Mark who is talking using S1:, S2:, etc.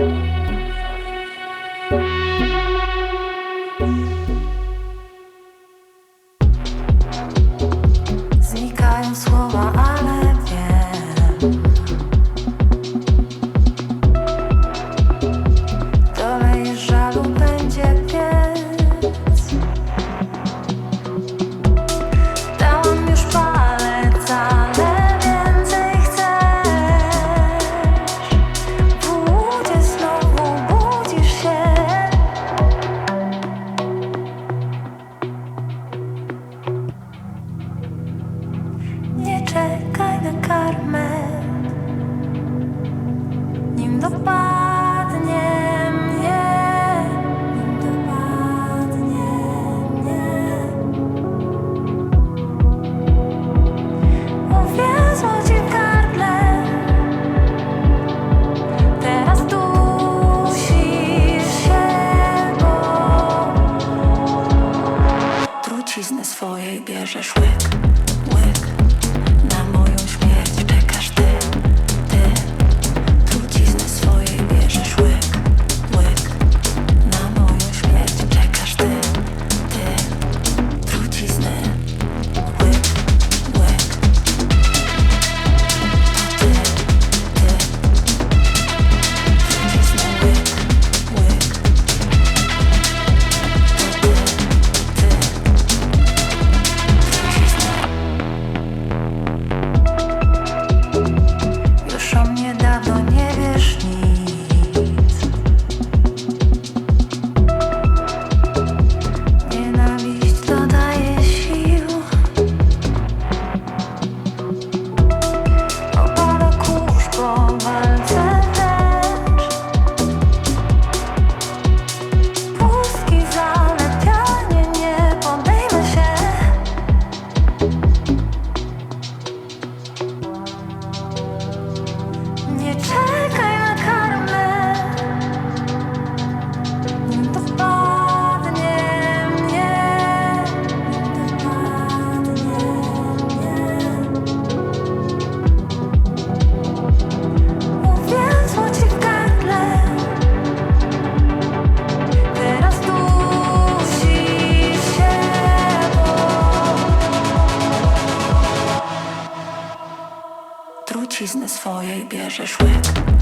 S1: thank you nim dopadnie mnie, nim dopadnie mnie. W gardle, teraz dusisz się, bo truciznę swojej bierzesz łyk. blizny swojej bierzesz łyk